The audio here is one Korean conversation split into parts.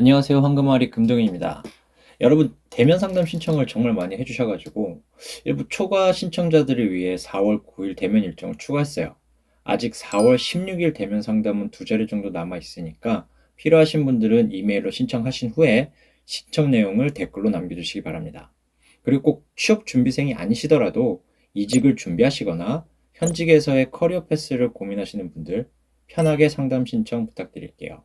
안녕하세요. 황금아리 금동입니다. 여러분, 대면 상담 신청을 정말 많이 해주셔가지고, 일부 초과 신청자들을 위해 4월 9일 대면 일정을 추가했어요. 아직 4월 16일 대면 상담은 두 자리 정도 남아 있으니까, 필요하신 분들은 이메일로 신청하신 후에 신청 내용을 댓글로 남겨주시기 바랍니다. 그리고 꼭 취업 준비생이 아니시더라도 이직을 준비하시거나 현직에서의 커리어 패스를 고민하시는 분들, 편하게 상담 신청 부탁드릴게요.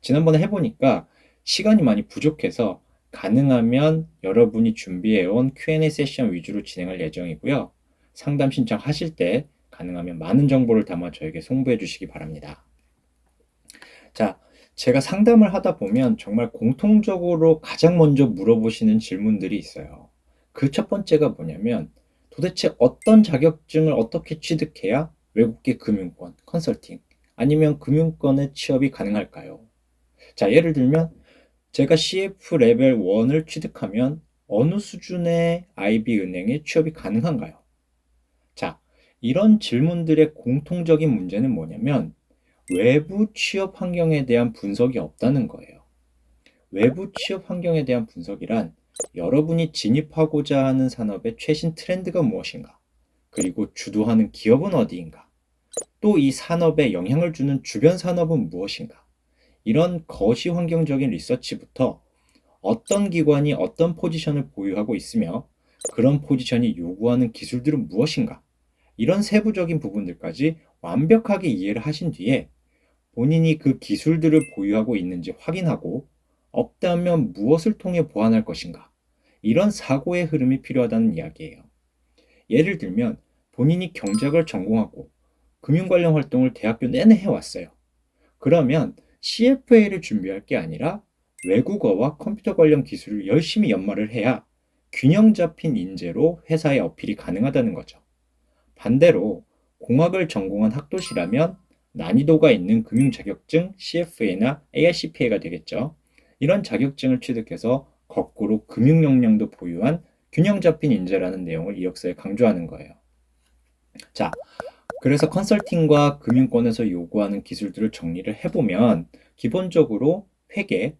지난번에 해보니까 시간이 많이 부족해서 가능하면 여러분이 준비해온 Q&A 세션 위주로 진행할 예정이고요. 상담 신청하실 때 가능하면 많은 정보를 담아 저에게 송부해 주시기 바랍니다. 자, 제가 상담을 하다 보면 정말 공통적으로 가장 먼저 물어보시는 질문들이 있어요. 그 첫 번째가 뭐냐면 도대체 어떤 자격증을 어떻게 취득해야 외국계 금융권, 컨설팅, 아니면 금융권의 취업이 가능할까요? 자, 예를 들면 제가 CF 레벨 1을 취득하면 어느 수준의 IB 은행에 취업이 가능한가요? 자, 이런 질문들의 공통적인 문제는 뭐냐면 외부 취업 환경에 대한 분석이 없다는 거예요. 외부 취업 환경에 대한 분석이란 여러분이 진입하고자 하는 산업의 최신 트렌드가 무엇인가, 그리고 주도하는 기업은 어디인가, 또 이 산업에 영향을 주는 주변 산업은 무엇인가, 이런 거시 환경적인 리서치부터 어떤 기관이 어떤 포지션을 보유하고 있으며 그런 포지션이 요구하는 기술들은 무엇인가, 이런 세부적인 부분들까지 완벽하게 이해를 하신 뒤에 본인이 그 기술들을 보유하고 있는지 확인하고 없다면 무엇을 통해 보완할 것인가, 이런 사고의 흐름이 필요하다는 이야기예요. 예를 들면 본인이 경제학을 전공하고 금융 관련 활동을 대학교 내내 해왔어요. 그러면 CFA를 준비할 게 아니라 외국어와 컴퓨터 관련 기술을 열심히 연마를 해야 균형 잡힌 인재로 회사에 어필이 가능하다는 거죠. 반대로 공학을 전공한 학도시라면 난이도가 있는 금융 자격증 CFA나 AICPA가 되겠죠. 이런 자격증을 취득해서 거꾸로 금융 역량도 보유한 균형 잡힌 인재라는 내용을 이력서에 강조하는 거예요. 자, 그래서 컨설팅과 금융권에서 요구하는 기술들을 정리를 해보면 기본적으로 회계,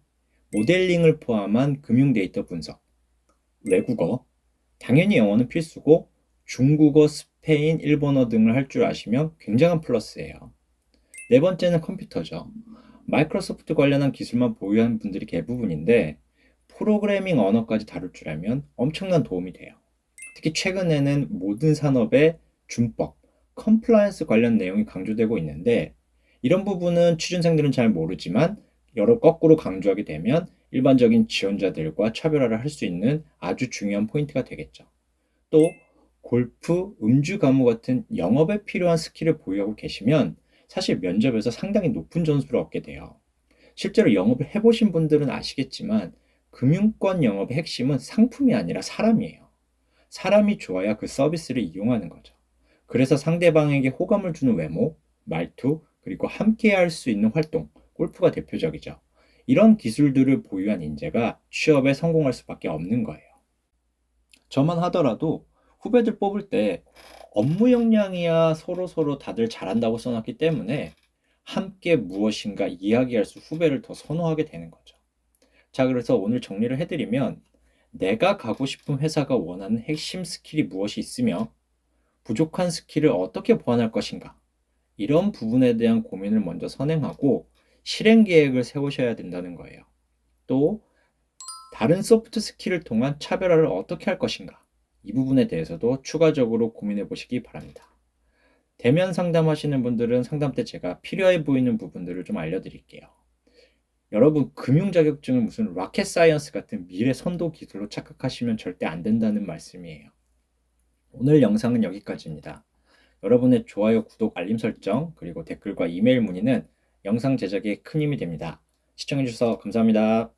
모델링을 포함한 금융 데이터 분석, 외국어, 당연히 영어는 필수고 중국어, 스페인, 일본어 등을 할 줄 아시면 굉장한 플러스예요. 네 번째는 컴퓨터죠. 마이크로소프트 관련한 기술만 보유한 분들이 대부분인데 프로그래밍 언어까지 다룰 줄 알면 엄청난 도움이 돼요. 특히 최근에는 모든 산업의 준법, 컴플라이언스 관련 내용이 강조되고 있는데 이런 부분은 취준생들은 잘 모르지만 여러 거꾸로 강조하게 되면 일반적인 지원자들과 차별화를 할 수 있는 아주 중요한 포인트가 되겠죠. 또 골프, 음주 가무 같은 영업에 필요한 스킬을 보유하고 계시면 사실 면접에서 상당히 높은 점수를 얻게 돼요. 실제로 영업을 해보신 분들은 아시겠지만 금융권 영업의 핵심은 상품이 아니라 사람이에요. 사람이 좋아야 그 서비스를 이용하는 거죠. 그래서 상대방에게 호감을 주는 외모, 말투, 그리고 함께 할 수 있는 활동, 골프가 대표적이죠. 이런 기술들을 보유한 인재가 취업에 성공할 수밖에 없는 거예요. 저만 하더라도 후배들 뽑을 때 업무 역량이야 서로 서로 다들 잘한다고 써놨기 때문에 함께 무엇인가 이야기할 수 후배를 더 선호하게 되는 거죠. 자, 그래서 오늘 정리를 해드리면 내가 가고 싶은 회사가 원하는 핵심 스킬이 무엇이 있으며 부족한 스킬을 어떻게 보완할 것인가 이런 부분에 대한 고민을 먼저 선행하고 실행 계획을 세우셔야 된다는 거예요. 또 다른 소프트 스킬을 통한 차별화를 어떻게 할 것인가 이 부분에 대해서도 추가적으로 고민해 보시기 바랍니다. 대면 상담하시는 분들은 상담 때 제가 필요해 보이는 부분들을 좀 알려드릴게요. 여러분 금융 자격증을 무슨 라켓 사이언스 같은 미래 선도 기술로 착각하시면 절대 안 된다는 말씀이에요. 오늘 영상은 여기까지입니다. 여러분의 좋아요, 구독, 알림 설정, 그리고 댓글과 이메일 문의는 영상 제작에 큰 힘이 됩니다. 시청해주셔서 감사합니다.